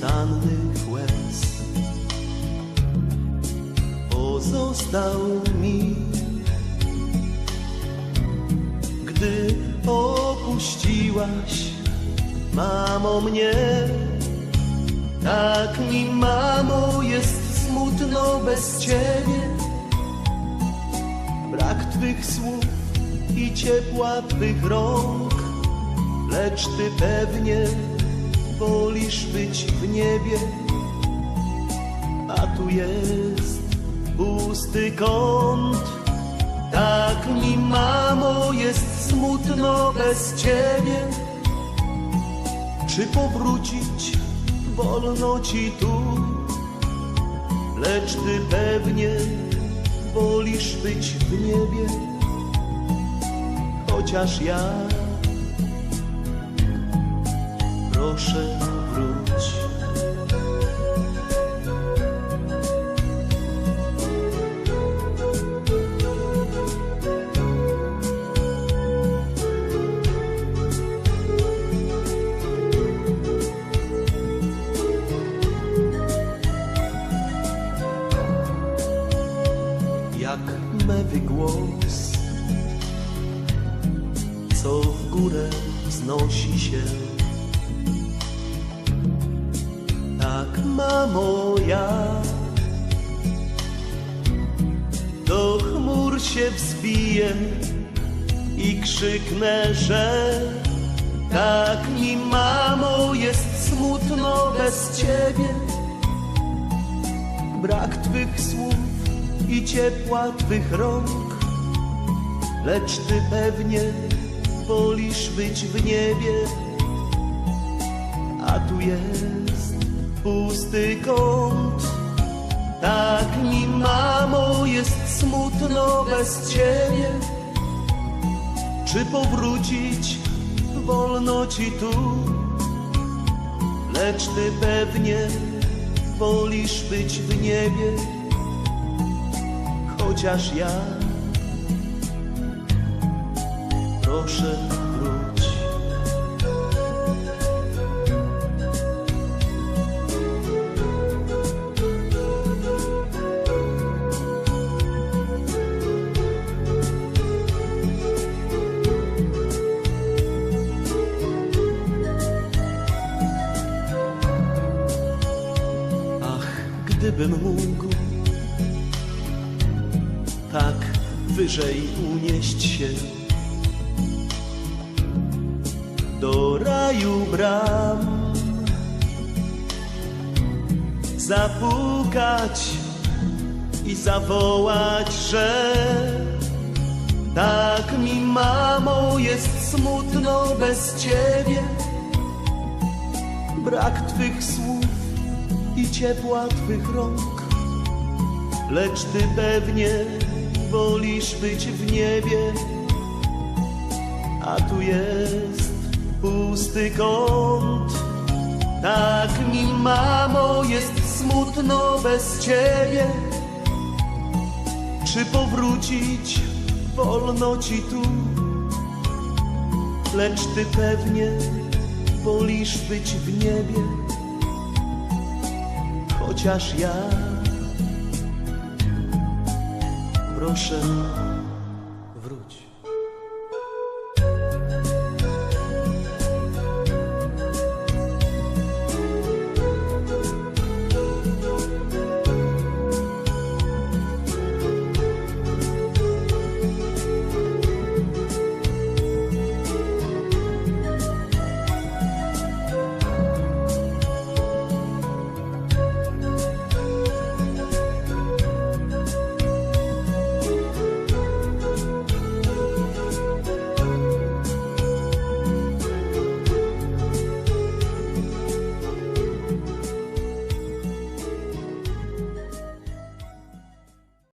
nieustannych łez. Pozostał mi Gdy opuściłaś Mamo mnie. Tak mi mamo jest smutno bez ciebie. Brak twych słów i ciepła twych rąk Lecz ty pewnie wolisz być w niebie. A tu jest pusty kąt. Tak mi, mamo, jest smutno bez ciebie. Czy powrócić wolno ci tu? Lecz ty pewnie wolisz być w niebie. Chociaż ja proszę mewy głos, co w górę wznosi się. Tak, mamo, ja. Do chmur się wzbiję i krzyknę, że tak mi, mamo, jest smutno bez ciebie. Brak Twych słów i ciepła Twych rąk, lecz Ty pewnie wolisz być w niebie, a tu jest pusty kąt. Tak mi, mamo, jest smutno bez Ciebie. Czy powrócić wolno Ci tu? lecz ty pewnie wolisz być w niebie, chociaż ja proszę wróć. Ach, gdybym mógł tak wyżej unieść się do raju bram, zapukać i zawołać, że tak mi, mamo, jest smutno bez ciebie brak Twych słów i ciepła Twych rąk. Lecz Ty pewnie wolisz być w niebie, a tu jest pusty kąt. Tak mi, mamo, jest smutno bez Ciebie. Czy powrócić wolno Ci tu? Lecz Ty pewnie wolisz być w niebie, chociaż ja proszę